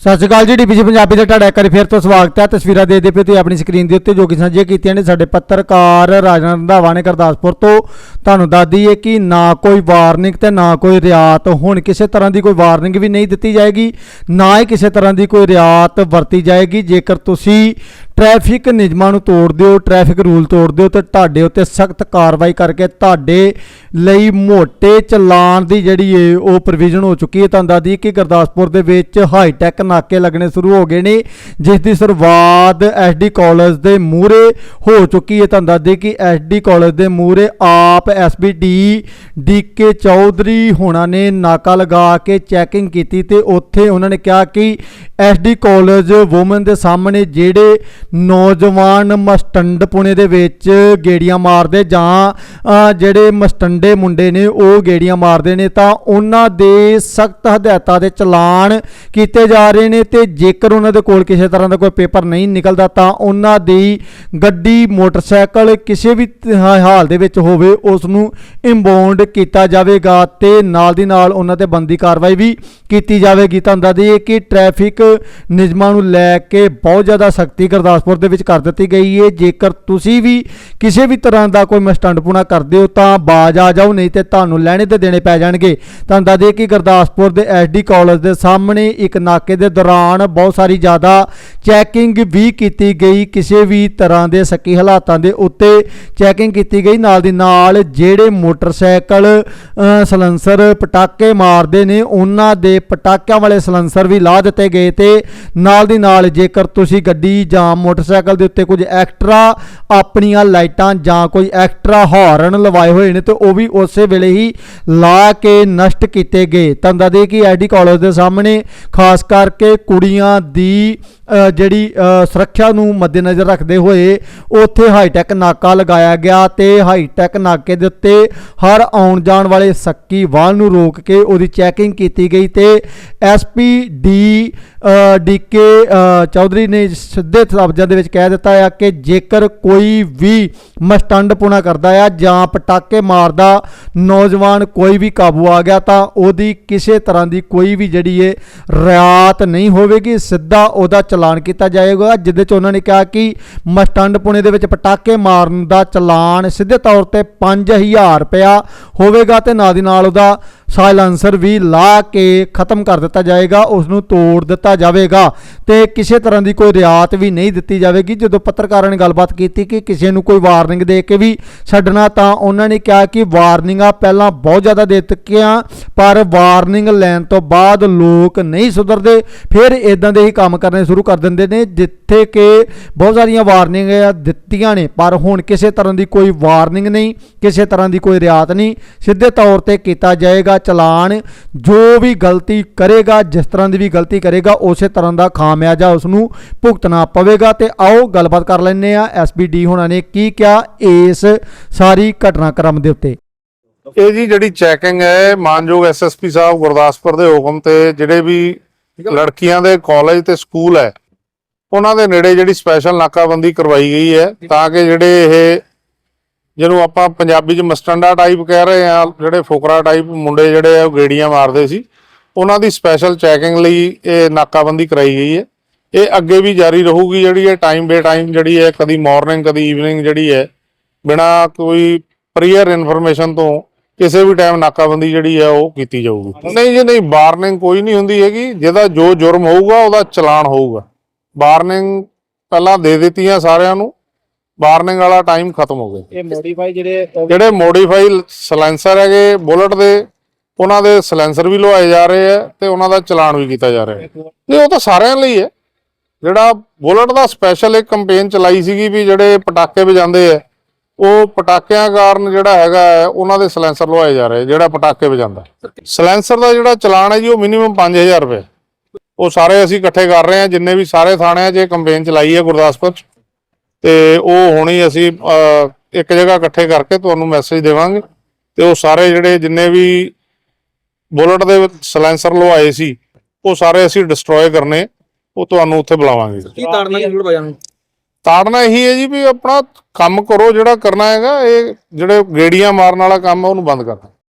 ਸਤਿ ਸ਼੍ਰੀ ਅਕਾਲ ਜੀ ਡੀਪੀਸੀ ਪੰਜਾਬੀ ਦਾ ਤੁਹਾਡਾ ਇੱਕ ਵਾਰੀ ਫਿਰ ਤੋਂ ਸਵਾਗਤ ਹੈ। ਤਸਵੀਰਾਂ ਦੇਖਦੇ ਪਏ ਤੁਸੀਂ ਆਪਣੀ ਸਕਰੀਨ ਦੇ ਉੱਤੇ ਜੋ ਕਿ ਸਾਂਝੀਆਂ ਕੀਤੀਆਂ ਨੇ ਸਾਡੇ ਪੱਤਰਕਾਰ ਰਾਜਨ ਰੰਧਾਵਾ ਨੇ ਗੁਰਦਾਸਪੁਰ ਤੋਂ। ਤੁਹਾਨੂੰ ਦੱਸ ਦਈਏ ਕਿ ਨਾ ਕੋਈ ਵਾਰਨਿੰਗ ਤੇ ਨਾ ਕੋਈ ਰਿਆਤ, ਹੁਣ ਕਿਸੇ ਤਰ੍ਹਾਂ ਦੀ ਕੋਈ ਵਾਰਨਿੰਗ ਵੀ ਨਹੀਂ ਦਿੱਤੀ ਜਾਏਗੀ, ਨਾ ਹੀ ਕਿਸੇ ਤਰ੍ਹਾਂ ਦੀ ਕੋਈ ਰਿਆਤ ਵਰਤੀ ਜਾਏਗੀ। ਜੇਕਰ ਤੁਸੀਂ ਟ੍ਰੈਫਿਕ ਨਿਯਮਾਂ ਨੂੰ ਤੋੜਦੇ ਹੋ ਟ੍ਰੈਫਿਕ ਰੂਲ ਤੋੜਦੇ ਹੋ ਤੇ ਤੁਹਾਡੇ ਉੱਤੇ ਸਖਤ ਕਾਰਵਾਈ ਕਰਕੇ ਤੁਹਾਡੇ ਲਈ ਮੋਟੇ ਚਲਾਨ ਦੀ ਜਿਹੜੀ ਏ ਉਹ ਪ੍ਰੋਵੀਜ਼ਨ ਹੋ ਚੁੱਕੀ ਹੈ। ਤੁਹਾਨੂੰ ਦੱਸ ਕਿ ਗੁਰਦਾਸਪੁਰ ਦੇ ਵਿੱਚ ਹਾਈ ਟੈਕ ਨਾਕੇ ਲੱਗਣੇ ਸ਼ੁਰੂ ਹੋ ਗਏ ਨੇ, ਜਿਸ ਦੀ ਸ਼ੁਰੂਆਤ ਐਸਡੀ ਕਾਲਜ ਦੇ ਮੂਹਰੇ ਹੋ ਚੁੱਕੀ ਹੈ। ਤੁਹਾਨੂੰ ਦੱਸ ਦਈਏ ਕਿ ਐਸਡੀ ਕਾਲਜ ਦੇ ਮੂਹਰੇ ਆਪ ਐਸਬੀਡੀ ਡੀਕੇ ਚੌਧਰੀ ਹੋਣਾ ਨੇ ਨਾਕਾ ਲਗਾ ਕੇ ਚੈਕਿੰਗ ਕੀਤੀ ਤੇ ਉੱਥੇ ਉਹਨਾਂ ਨੇ ਕਿਹਾ ਕਿ ਐਸਡੀ ਕਾਲਜ ਔਮਨ ਦੇ ਸਾਹਮਣੇ ਜਿਹੜੇ ਨੌਜਵਾਨ ਮਸਟੰਡ ਪੁਣੇ ਦੇ ਵਿੱਚ ਗੇੜੀਆਂ ਮਾਰਦੇ ਜਾਂ ਜਿਹੜੇ ਮਸਟੰਡੇ ਮੁੰਡੇ ਨੇ, ਉਹ ਗੇੜੀਆਂ ਮਾਰਦੇ ਨੇ, ਤਾਂ ਉਹਨਾਂ ਦੇ ਸਖਤ ਹਦਾਇਤਾਂ ਦੇ ਚਲਾਨ ਕੀਤੇ ਜਾ ਰਹੇ ਨੇ ਤੇ ਜੇਕਰ ਉਹਨਾਂ ਦੇ ਕੋਲ ਕਿਸੇ ਤਰ੍ਹਾਂ ਦਾ ਕੋਈ ਪੇਪਰ ਨਹੀਂ ਨਿਕਲਦਾ, ਤਾਂ ਉਹਨਾਂ ਦੀ ਗੱਡੀ, ਮੋਟਰਸਾਈਕਲ ਕਿਸੇ ਵੀ ਹਾਲ ਦੇ ਵਿੱਚ ਹੋਵੇ, ਉਸ ਨੂੰ ਇੰਬਾਉਂਡ ਕੀਤਾ ਜਾਵੇਗਾ ਤੇ ਨਾਲ ਦੀ ਨਾਲ ਉਹਨਾਂ ਤੇ ਬੰਦੀ ਕਾਰਵਾਈ ਵੀ ਕੀਤੀ ਜਾਵੇਗੀ। ਤੁਹਾਨੂੰ ਦੱਸ ਦਈਏ ਕਿ ਟ੍ਰੈਫਿਕ ਨਿਯਮਾਂ ਨੂੰ ਲੈ ਕੇ ਬਹੁਤ ਜ਼ਿਆਦਾ ਸਖਤੀ ਕਰਦਾ ਗੁਰਦਾਸਪੁਰ ਦੇ ਵਿੱਚ ਕਰ ਦਿੱਤੀ ਗਈ ਹੈ ਜੇਕਰ ਤੁਸੀਂ ਵੀ ਕਿਸੇ ਵੀ ਤਰ੍ਹਾਂ ਦਾ ਕੋਈ ਮਸਟੰਡਪੂਣਾ ਕਰਦੇ ਹੋ, ਤਾਂ ਬਾਜ ਆ ਜਾਓ, ਨਹੀਂ ਤੇ ਤੁਹਾਨੂੰ ਲੈਣੇ ਤੇ ਦੇਣੇ ਪੈ ਜਾਣਗੇ। ਤੁਹਾਨੂੰ ਦੱਸ ਦਈਏ ਕਿ ਗੁਰਦਾਸਪੁਰ ਦੇ ਐਸਡੀ ਕਾਲਜ ਦੇ ਸਾਹਮਣੇ ਇੱਕ ਨਾਕੇ ਦੇ ਦੌਰਾਨ ਬਹੁਤ ਸਾਰੀ ਜ਼ਿਆਦਾ ਚੈਕਿੰਗ ਵੀ ਕੀਤੀ ਗਈ ਕਿਸੇ ਵੀ ਤਰ੍ਹਾਂ ਦੇ ਸਕੀ ਹਾਲਾਤਾਂ ਦੇ ਉੱਤੇ। ਚੈਕਿੰਗ ਕੀਤੀ ਗਈ ਨਾਲ ਦੀ ਨਾਲ ਜਿਹੜੇ ਮੋਟਰਸਾਈਕਲ ਅ, ਸਲੈਂਸਰ ਪਟਾਕੇ ਮਾਰਦੇ ਨੇ ਉਹਨਾਂ ਦੇ ਪਟਾਕਿਆਂ ਵਾਲੇ ਸਲੈਂਸਰ ਵੀ ਲਾ ਦਿੱਤੇ ਗਏ ਤੇ ਨਾਲ ਦੀ ਨਾਲ ਜੇਕਰ ਤੁਸੀਂ ਗੱਡੀ ਜਾਂ ਮੋਟਰਸਾਈਕਲ ਦੇ ਉੱਤੇ ਕੁਝ ਐਕਸਟਰਾ ਆਪਣੀਆਂ ਲਾਈਟਾਂ ਜਾਂ ਕੋਈ ਐਕਸਟਰਾ ਹਾਰਨ ਲਵਾਏ ਹੋਏ ਨੇ ਤੇ ਉਹ ਵੀ ਉਸੇ ਵੇਲੇ ਹੀ ਲਾ ਕੇ ਨਸ਼ਟ ਕੀਤੇ ਗਏ। ਤਾਂ ਦੱਸਦੇ ਕਿ ਐਡੀ ਕਾਲਜ ਦੇ ਸਾਹਮਣੇ ਖਾਸ ਕਰਕੇ ਕੁੜੀਆਂ ਦੀ ਜਿਹੜੀ ਸੁਰੱਖਿਆ ਨੂੰ ਮੱਦੇਨਜ਼ਰ ਰੱਖਦੇ ਹੋਏ ਉੱਥੇ ਹਾਈਟੈਕ ਨਾਕਾ ਲਗਾਇਆ ਗਿਆ ਤੇ ਹਾਈਟੈਕ ਨਾਕੇ ਦੇ ਉੱਤੇ ਹਰ ਆਉਣ ਜਾਣ ਵਾਲੇ ਸੱਕੀ ਵਾਹਨ ਨੂੰ ਰੋਕ ਕੇ ਉਹਦੀ ਚੈਕਿੰਗ ਕੀਤੀ ਗਈ ਤੇ ਐਸਪੀ ਡੀ ਡੀਕੇ ਚੌਧਰੀ ਨੇ ਸਿੱਧੇ ਲਫ਼ਜ਼ਾਂ ਦੇ ਵਿੱਚ ਕਹਿ ਦਿੱਤਾ ਆ ਕਿ ਜੇਕਰ ਕੋਈ ਵੀ ਮਸਟੰਡ ਪੁਣਾ ਕਰਦਾ ਆ ਜਾਂ ਪਟਾਕੇ ਮਾਰਦਾ ਨੌਜਵਾਨ ਕੋਈ ਵੀ ਕਾਬੂ ਆ ਗਿਆ ਤਾਂ ਉਹਦੀ ਕਿਸੇ ਤਰ੍ਹਾਂ ਦੀ ਕੋਈ ਵੀ ਜਿਹੜੀ ਏ ਰਿਆਤ ਨਹੀਂ ਹੋਵੇਗੀ, ਸਿੱਧਾ ਉਹਦਾ ਚਲਾਨ ਕੀਤਾ ਜਾਏਗਾ ਜਿਹਦੇ ਚ ਉਹਨਾਂ ਨੇ ਕਿਹਾ ਕਿ ਮਸਟੰਡ ਪੁਣੇ ਦੇ ਵਿੱਚ ਪਟਾਕੇ ਮਾਰਨ ਦਾ ਚਲਾਨ ਸਿੱਧੇ ਤੌਰ ਤੇ 5000 ਰੁਪਇਆ ਹੋਵੇਗਾ ਤੇ ਨਾਲ ਦੀ ਨਾਲ ਉਹਦਾ ਸਾਇਲੈਂਸਰ ਵੀ ਲਾ ਕੇ ਖਤਮ ਕਰ ਦਿੱਤਾ ਜਾਏਗਾ ਉਸ ਨੂੰ ਤੋੜ ਦਿੱਤਾ ਜਾਵੇਗਾ ਤੇ ਕਿਸੇ ਤਰ੍ਹਾਂ ਦੀ ਕੋਈ ਰਿਆਤ ਵੀ ਨਹੀਂ ਦਿੱਤੀ ਜਾਵੇਗੀ। ਜਦੋਂ ਪੱਤਰਕਾਰਾਂ ਨੇ ਗੱਲਬਾਤ ਕੀਤੀ ਕਿ ਕਿਸੇ ਨੂੰ ਕੋਈ ਵਾਰਨਿੰਗ ਦੇ ਕੇ ਵੀ ਛੱਡਣਾ, ਤਾਂ ਉਹਨਾਂ ਨੇ ਕਿਹਾ ਕਿ ਵਾਰਨਿੰਗਾਂ ਪਹਿਲਾਂ ਬਹੁਤ ਜ਼ਿਆਦਾ ਦੇ ਚੁੱਕੀਆਂ, ਪਰ ਵਾਰਨਿੰਗ ਲੈਣ ਤੋਂ ਬਾਅਦ ਲੋਕ ਨਹੀਂ ਸੁਧਰਦੇ। ਫਿਰ ਇਦਾਂ ਦੇ ਹੀ ਕੰਮ ਕਰਨੇ ਸ਼ੁਰੂ ਕਰ ਦਿੰਦੇ ਨੇ, ਜਿੱਥੇ ਕਿ ਬਹੁਤ ਸਾਰੀਆਂ ਵਾਰਨਿੰਗਾਂ ਦਿੱਤੀਆਂ ਨੇ, ਪਰ ਹੁਣ ਕਿਸੇ ਤਰ੍ਹਾਂ ਦੀ ਕੋਈ ਵਾਰਨਿੰਗ ਨਹੀਂ, ਕਿਸੇ ਤਰ੍ਹਾਂ ਦੀ ਕੋਈ ਰਿਆਤ ਨਹੀਂ। ਸਿੱਧੇ ਤੌਰ ਤੇ ਕੀਤਾ ਜਾਏਗਾ ਚਲਾਨ ਜੋ ਵੀ ਗਲਤੀ ਕਰੇਗਾ ਜਿਸ ਤਰ੍ਹਾਂ ਦੀ ਵੀ ਗਲਤੀ ਕਰੇਗਾ ਉਸੇ ਤਰ੍ਹਾਂ ਦਾ ਖਾਮਿਆਜਾ ਉਸ ਨੂੰ ਭੁਗਤਣਾ ਪਵੇਗਾ। ਤੇ ਆਓ ਗੱਲਬਾਤ ਕਰ ਲੈਂਦੇ ਆ ਐਸਬੀਡੀ ਹੋਣਾ ਨੇ ਕੀ ਕਿਹਾ ਇਸ ਸਾਰੀ ਘਟਨਾਕ੍ਰਮ ਦੇ ਉੱਤੇ? ਇਹ ਜੀ ਜਿਹੜੀ ਚੈਕਿੰਗ ਹੈ ਮਾਨਯੋਗ ਐਸਐਸਪੀ ਸਾਹਿਬ ਗੁਰਦਾਸਪੁਰ ਦੇ ਹੁਕਮ ਤੇ ਜਿਹੜੇ ਵੀ ਲੜਕੀਆਂ ਦੇ ਕਾਲਜ ਤੇ ਸਕੂਲ ਹੈ ਉਹਨਾਂ ਦੇ ਨੇੜੇ ਜਿਹੜੀ ਸਪੈਸ਼ਲ ਨਾਕਾਬੰਦੀ ਕਰਵਾਈ ਗਈ ਹੈ ਤਾਂ ਕਿ ਜਿਹੜੇ ਇਹ ਜਿਹਨੂੰ ਆਪਾਂ ਪੰਜਾਬੀ ਚ ਮਸਟੰਡਾ ਟਾਈਪ ਕਹਿ ਰਹੇ ਆ ਜਿਹੜੇ ਫੋਕਰਾ ਟਾਈਪ ਮੁੰਡੇ ਜਿਹੜੇ ਆ, ਉਹ ਗੇੜੀਆਂ ਮਾਰਦੇ ਸੀ। ਉਹਨਾਂ ਦੀ ਸਪੈਸ਼ਲ ਚੈਕਿੰਗ ਲਈ ਇਹ ਨਾਕਾਬੰਦੀ ਕਰਾਈ ਗਈ ਹੈ। ਇਹ ਅੱਗੇ ਵੀ ਜਾਰੀ ਰਹੂਗੀ ਜਿਹੜੀ ਹੈ ਟਾਈਮ ਬੇ ਟਾਈਮ ਜਿਹੜੀ ਹੈ, ਕਦੀ ਮਾਰਨਿੰਗ ਕਦੀ ਈਵਨਿੰਗ ਜਿਹੜੀ ਹੈ, ਬਿਨਾ ਕੋਈ ਪ੍ਰੀਅਰ ਇਨਫੋਰਮੇਸ਼ਨ ਤੋਂ ਕਿਸੇ ਵੀ ਟਾਈਮ ਨਾਕਾਬੰਦੀ ਜਿਹੜੀ ਹੈ, ਉਹ ਕੀਤੀ ਜਾਊਗੀ। ਨਹੀਂ ਜੀ, ਨਹੀਂ ਵਾਰਨਿੰਗ ਕੋਈ ਨਹੀਂ ਹੁੰਦੀ ਹੈਗੀ। ਜਿਹਦਾ ਜੋ ਜੁਰਮ ਹੋਊਗਾ, ਉਹਦਾ ਚਲਾਨ ਹੋਊਗਾ। ਵਾਰਨਿੰਗ ਪਹਿਲਾਂ ਦੇ ਦਿੱਤੀਆਂ ਸਾਰਿਆਂ ਨੂੰ। ਵਾਰਨਿੰਗ ਵਾਲਾ ਟਾਈਮ ਖਤਮ ਹੋ ਗਿਆ। ਇਹ ਮੋਡੀਫਾਈ ਜਿਹੜੇ ਜਿਹੜੇ ਮੋਡੀਫਾਈ ਸਲੈਂਸਰ ਹੈਗੇ ਬੁਲਟ ਦੇ ਉਹਨਾਂ ਦੇ ਸਲੈਂਸਰ ਵੀ ਲਵਾਏ ਜਾ ਰਹੇ ਆ ਤੇ ਉਹਨਾਂ ਦਾ ਚਲਾਨ ਵੀ ਕੀਤਾ ਜਾ ਰਿਹਾ। ਹੈ ਇਹ ਉਹ ਤਾਂ ਸਾਰਿਆਂ ਲਈ ਹੈ। ਜਿਹੜਾ ਬੁਲਟ ਦਾ ਸਪੈਸ਼ਲ ਇੱਕ ਕੰਪੇਨ ਚਲਾਈ ਸੀਗੀ ਵੀ ਜਿਹੜੇ ਪਟਾਕੇ ਵਜਾਉਂਦੇ ਆ ਉਹ ਪਟਾਕਿਆਂ ਕਾਰਨ ਜਿਹੜਾ ਹੈਗਾ ਹੈ, ਉਹਨਾਂ ਦੇ ਸਲੈਂਸਰ ਲਵਾਏ ਜਾ ਰਹੇ ਜਿਹੜਾ ਪਟਾਕੇ ਵਜਾਉਂਦਾ। ਸਲੈਂਸਰ ਦਾ ਜਿਹੜਾ ਚਲਾਨ ਹੈ ਜੀ ਉਹ ਮਿਨੀਮਮ 5000 ਰੁਪਏ। ਉਹ ਸਾਰੇ ਅਸੀਂ ਇਕੱਠੇ ਕਰ ਰਹੇ ਹਾਂ ਜਿੰਨੇ ਵੀ ਸਾਰੇ ਥਾਣਿਆਂ 'ਚ ਇਹ ਕੰਪੇਨ ਚਲਾਈ ਹੈ ਗੁਰਦਾਸਪੁਰ 'ਚ। ਤੇ ਉਹ ਹੁਣੀ ਅਸੀਂ ਇੱਕ ਜਗ੍ਹਾ ਇਕੱਠੇ ਕਰਕੇ ਤੁਹਾਨੂੰ ਮੈਸੇਜ ਦੇਵਾਂਗੇ। ਤੇ ਉਹ ਸਾਰੇ ਜਿਹੜੇ ਜਿੰਨੇ ਵੀ ਬੁਲਟ ਦੇ ਸਲੈਂਸਰ ਲਵਾਏ ਸੀ ਉਹ ਸਾਰੇ ਅਸੀਂ ਡਿਸਟਰੋਏ ਕਰਨੇ ਉਹ ਤੁਹਾਨੂੰ ਉੱਥੇ ਬੁਲਾਵਾਂਗੇ। ਕੀ ਤਾੜਨਾ ਨਹੀਂ ਬੁਲਟ ਨੂੰ? ਤਾੜਨਾ ਇਹੀ ਹੈ ਜੀ ਵੀ ਆਪਣਾ ਕੰਮ ਕਰੋ ਜਿਹੜਾ ਕਰਨਾ ਹੈਗਾ ਇਹ ਜਿਹੜੇ ਗੇੜੀਆਂ ਮਾਰਨ ਵਾਲਾ ਕੰਮ ਉਹਨੂੰ ਬੰਦ ਕਰਨਾ